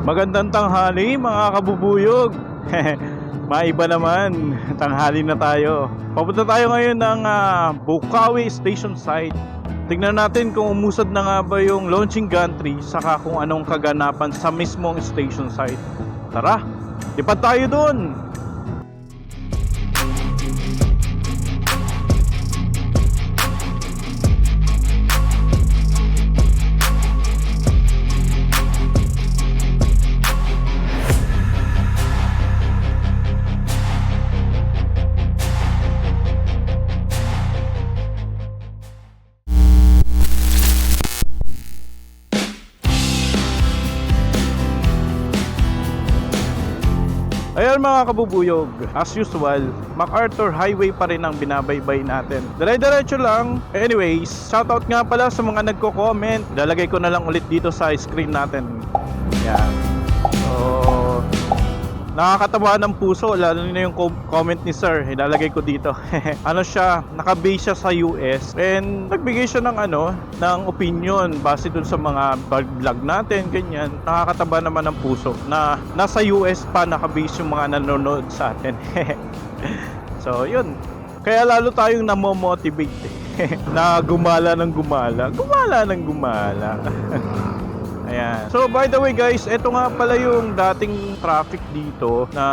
Magandang tanghali mga kabubuyog. Maiba naman, tanghali na tayo. Papunta tayo ngayon ng ah, Bukawi Station Site. Tignan natin kung umusad na nga ba yung launching gantry saka kung anong kaganapan sa mismong station site. Tara, lipad tayo dun! Ayan mga kabubuyog, as usual, MacArthur Highway pa rin ang binabaybay natin. Dire-diretso lang. Anyways, shoutout nga pala sa mga nagko-comment. Lalagay ko na lang ulit dito sa screen natin. Yan. So, nakakatawa ng puso, lalo na yung com- comment ni Sir. Ilalagay ko dito. ano siya, naka-base siya sa US and nagbigay siya ng ano, ng opinion base dun sa mga vlog natin, ganyan. Nakakataba naman ng puso na nasa US pa naka-base yung mga nanonood sa atin. so, yun. Kaya lalo tayong namomotivate eh. na gumala ng gumala. Gumala ng gumala. Ayan. So by the way guys, ito nga pala yung dating traffic dito na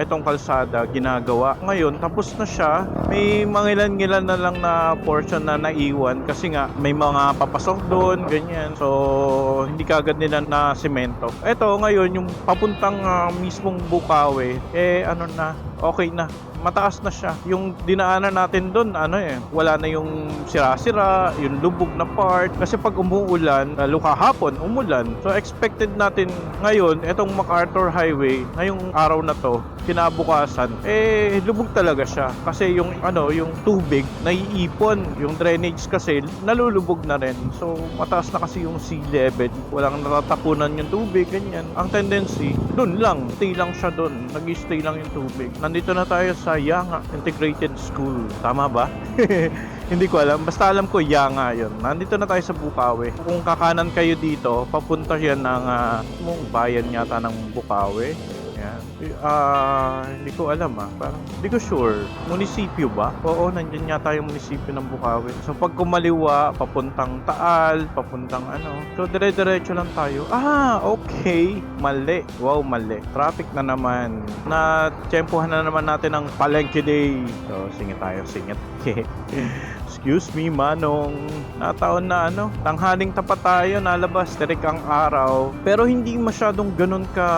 itong kalsada ginagawa. Ngayon, tapos na siya. May mga ilan-ilan na lang na portion na naiwan kasi nga may mga papasok doon, ganyan. So hindi kagad nila na semento. Ito ngayon yung papuntang ah, mismong Bukawi, eh ano na, okay na mataas na siya. Yung dinaanan natin doon, ano eh, wala na yung sira-sira, yung lubog na part. Kasi pag umuulan, lalo kahapon, umulan. So expected natin ngayon, etong MacArthur Highway, ngayong araw na to, kinabukasan, eh lubog talaga siya. Kasi yung ano, yung tubig naiipon, yung drainage kasi nalulubog na rin. So mataas na kasi yung sea level, walang natatapunan yung tubig, ganyan. Ang tendency, doon lang, stay lang siya doon, nag-stay lang yung tubig. Nandito na tayo sa Yanga Integrated School. Tama ba? Hindi ko alam. Basta alam ko Yanga yun. Nandito na tayo sa Bukawi. Kung kakanan kayo dito, papunta yan ng uh, bayan yata ng Bukawi. Yan. Ah, hindi ko alam ah. Parang hindi ko sure. Munisipyo ba? Oo, nandiyan yata yung munisipyo ng Bukawi. So pag kumaliwa, papuntang Taal, papuntang ano. So dire-diretso lang tayo. Ah, okay. Mali. Wow, mali. Traffic na naman. Na tiyempohan na naman natin ang Palengke Day. So singit tayo, singit. Excuse me, Manong. Nataon na ano, tanghaling tapat tayo, nalabas, tirik ang araw. Pero hindi masyadong ganun ka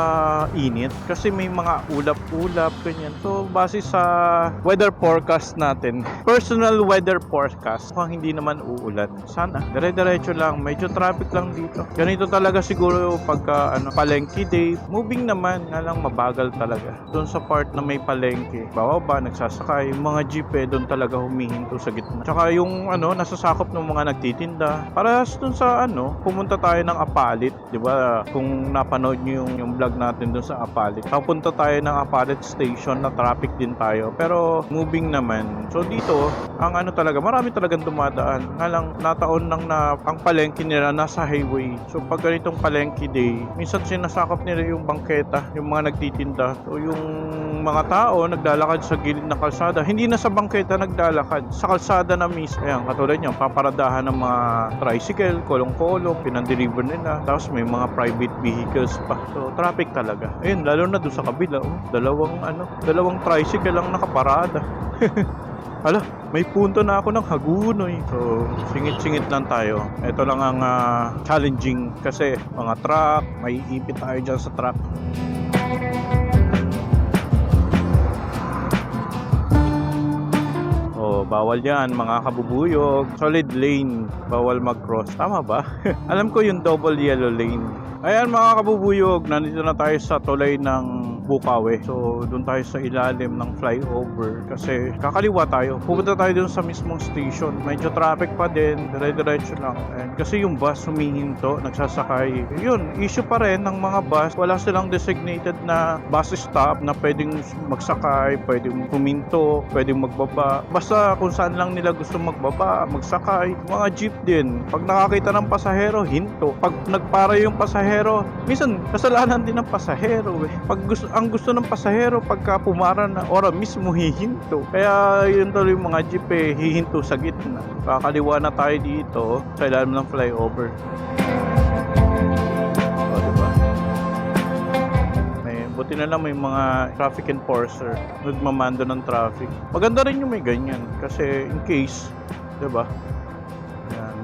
init kasi may mga ulap-ulap, ganyan. So, base sa weather forecast natin, personal weather forecast, mukhang hindi naman uulan. Sana, dire-diretso lang, medyo traffic lang dito. Ganito talaga siguro pagka ano, palengke day. Moving naman, nga lang mabagal talaga. Doon sa part na may palengke, bababa, nagsasakay, yung mga jeep eh, doon talaga humihinto sa gitna. Tsaka yung ano, nasasakop ng mga nagtitinda. Parehas dun sa ano, pumunta tayo ng Apalit, 'di ba? Kung napanood niyo yung yung vlog natin dun sa Apalit. Papunta tayo ng Apalit station na traffic din tayo. Pero moving naman. So dito, ang ano talaga, marami talagang dumadaan. Nga lang nataon lang na ang palengke nila nasa highway. So pag ganitong palengke day, minsan sinasakop nila yung bangketa, yung mga nagtitinda. So yung mga tao naglalakad sa gilid ng kalsada. Hindi na sa bangketa naglalakad, sa kalsada na mismo. Ayan, katulad niyan, paparadahan ng mga tricycle, kolong-kolong, pinandeliver nila. Tapos may mga private vehicles pa. So, traffic talaga. Ayun, lalo na doon sa kabila, oh, dalawang ano, dalawang tricycle lang nakaparada. Hala, may punto na ako ng hagunoy. So, singit-singit lang tayo. Ito lang ang ah, challenging kasi mga truck, may ipit tayo dyan sa truck. Bawal yan, mga kabubuyog. Solid lane, bawal mag-cross. Tama ba? Alam ko yung double yellow lane. Ayan mga kabubuyog, nandito na tayo sa tulay ng Bukawi. So, doon tayo sa ilalim ng flyover kasi kakaliwa tayo. Pupunta tayo doon sa mismong station. Medyo traffic pa din, dire-diretso lang. And kasi yung bus humihinto, nagsasakay. Yun, issue pa rin ng mga bus. Wala silang designated na bus stop na pwedeng magsakay, pwedeng huminto, pwedeng magbaba. Basta kung saan lang nila gusto magbaba, magsakay. Mga jeep din. Pag nakakita ng pasahero, hinto. Pag nagpara yung pasahero, minsan kasalanan din ng pasahero eh. Pag gusto, ang gusto ng pasahero, pagka pumara na ora mismo hihinto. Kaya yun tuloy yung mga jeep eh, hihinto sa gitna. Kakaliwa na tayo dito sa ilalim ng flyover. O, diba? Buti na lang may mga traffic enforcer nagmamando ng traffic. Maganda rin yung may ganyan kasi in case, 'di ba?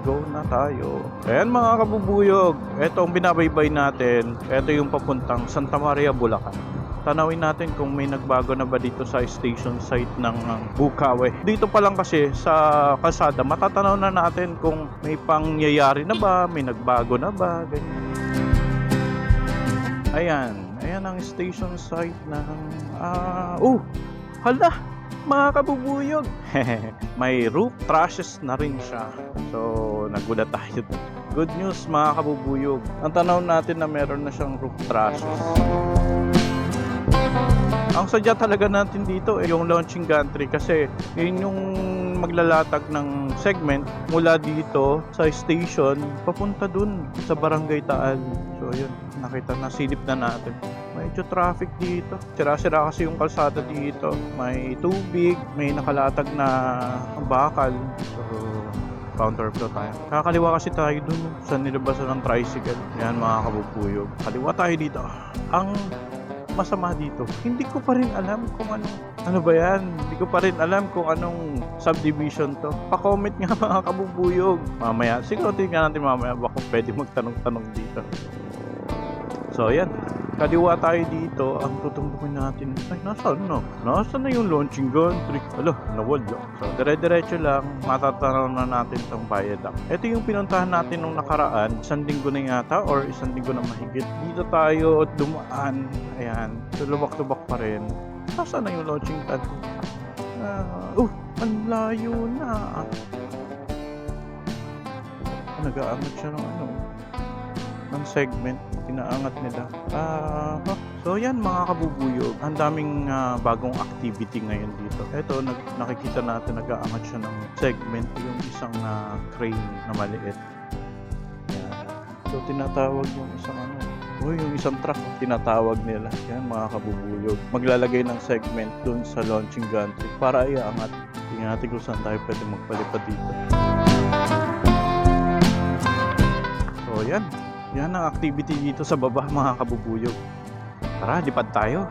Go na tayo. Ayan mga kabubuyog, ito ang binabaybay natin. Ito yung papuntang Santa Maria, Bulacan. Tanawin natin kung may nagbago na ba dito sa station site ng uh, Bukawe. Dito pa lang kasi sa kalsada, matatanaw na natin kung may pangyayari na ba, may nagbago na ba, ganyan. Ayan, ayan ang station site ng ah, oh, hala, mga kabubuyog. May roof trashes na rin siya. So, nagulat tayo. Good news mga kabubuyog. Ang tanaw natin na meron na siyang roof trashes. Ang sadya talaga natin dito eh, yung launching gantry kasi yun yung maglalatag ng segment mula dito sa station papunta dun sa Barangay Taal. So yun, nakita na silip na natin. Medyo traffic dito. Sira-sira kasi yung kalsada dito. May tubig, may nakalatag na bakal. So, counterflow tayo. Kakaliwa kasi tayo dun sa nilabasan ng tricycle. Yan mga kabubuyog. Kaliwa tayo dito. Ang masama dito. Hindi ko pa rin alam kung ano ano ba yan? Hindi ko pa rin alam kung anong subdivision to. Pa-comment nga mga kabubuyog. Mamaya, siguro tingnan natin mamaya baka pwede magtanong-tanong dito. So, yan. Kaliwa tayo dito. Ang tutumbukin natin. Ay, nasaan no? Nasaan na yung launching gantry? Alo, nawala. So, dire-diretso lang. Matatanaw na natin itong viaduct. Ito yung pinuntahan natin nung nakaraan. Isang linggo na yata or isang linggo na mahigit. Dito tayo dumaan. Ayan. So, lubak-lubak pa rin. Nasaan na yung launching pad? Ah, uh, ang layo na. Nag-aangat siya ng ano, ng segment, inaangat nila. Huh. so yan mga kabubuyog, ang daming ah, bagong activity ngayon dito. Ito, nag, nakikita natin nag-aangat siya ng segment, yung isang ah, crane na maliit. Yan. So tinatawag yung isang ano, Uy, yung isang truck, tinatawag nila. Yan, mga kabubuyog. Maglalagay ng segment dun sa launching gantry para iaangat. Tingnan natin kung saan tayo pwede magpalipad dito. So, yan. Yan ang activity dito sa baba, mga kabubuyog. Tara, lipad tayo.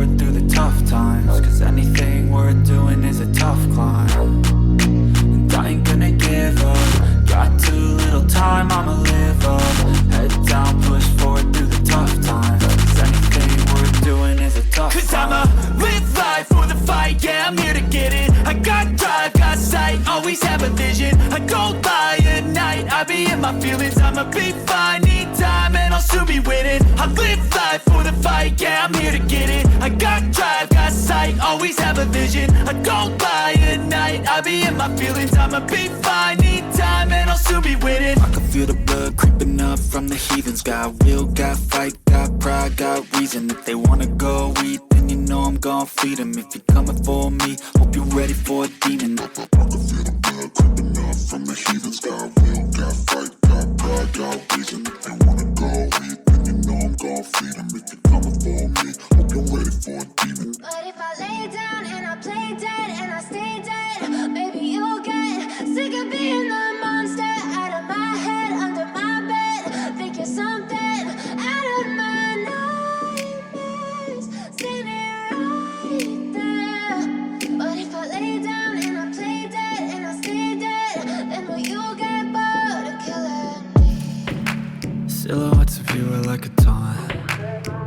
my feelings. I'ma be fine, need time, and I'll soon be winning. I can feel the blood creeping up from the heathens. Got will, got fight, got pride, got reason. If they wanna go eat, then then you know I'm gon' feed 'em. If you're coming for me, hope you're ready for a demon. I can feel the blood creeping Up from the heathens got will, got fight, got pride, got reason. If they wanna go eat, then you know I'm gon' feed 'em. If you're coming for me, hope you're ready for a demon.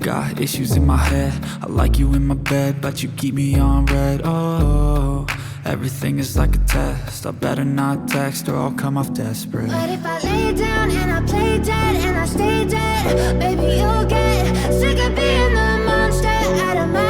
Got issues in my head. I like you in my bed, but you keep me on red. Oh, everything is like a test. I better not text or I'll come off desperate. But if I lay down and I play dead and I stay dead, baby, you'll get sick of being the monster out of my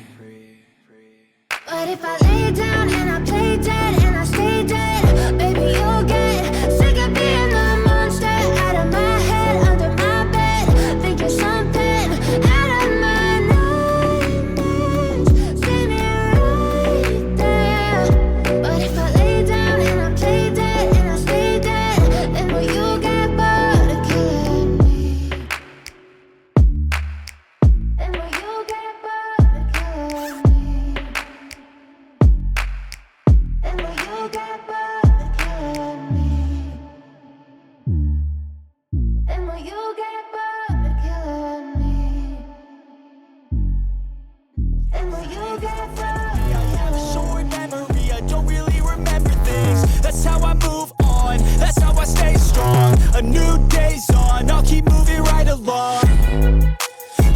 I have a short memory. I don't really remember things. That's how I move on. That's how I stay strong. A new day's on, I'll keep moving right along.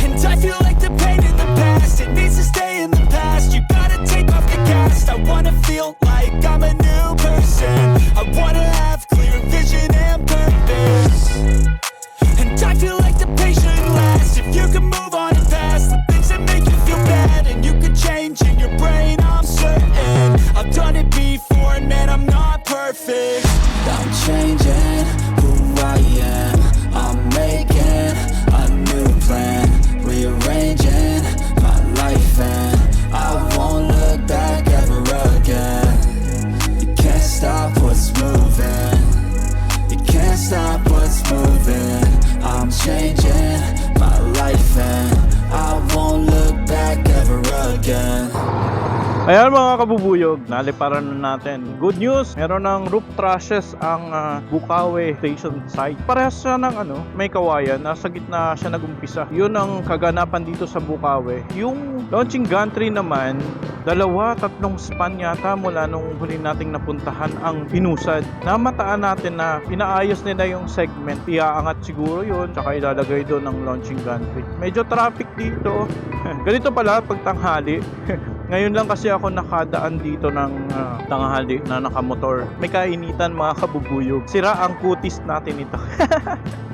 And I feel like the pain in the past, it needs to stay in the past. You gotta take off the cast. I wanna feel like I'm a new person. I wanna have Ayan mga kabubuyog, naliparan na natin. Good news, meron ng roof trusses ang ah, Bukawe Station site. Parehas siya ng ano, may kawayan, nasa gitna siya nagumpisa. Yun ang kaganapan dito sa Bukawe. Yung launching gantry naman, dalawa, tatlong span yata mula nung huli nating napuntahan ang pinusad. Namataan natin na inaayos nila yung segment, iaangat siguro yun, tsaka ilalagay doon ng launching gantry. Medyo traffic dito. Ganito pala pag tanghali. Ngayon lang kasi ako nakadaan dito ng ah, tanghali na nakamotor. May kainitan mga kabubuyog. Sira ang kutis natin ito.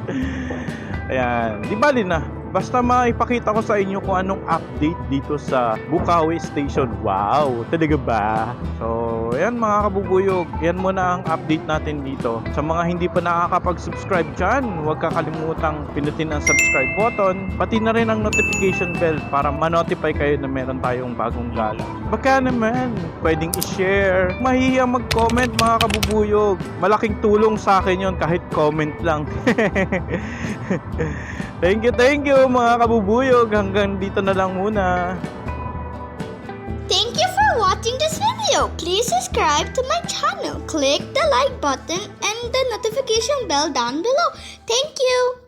Ayan, di bali na. Basta maipakita ko sa inyo kung anong update dito sa Bukawi Station. Wow, talaga ba? So, ayan mga kabubuyog, yan muna ang update natin dito. Sa mga hindi pa nakakapag-subscribe dyan, huwag kakalimutang pinutin ang subscribe button, pati na rin ang notification bell para ma-notify kayo na meron tayong bagong gala. Baka naman, pwedeng i-share. Mahihiya mag-comment mga kabubuyog. Malaking tulong sa akin yon kahit comment lang. thank you, thank you mga kabubuyog. Hanggang dito na lang muna. Thank you for watching this video. Please subscribe to my channel. Click the like button and the notification bell down below. Thank you.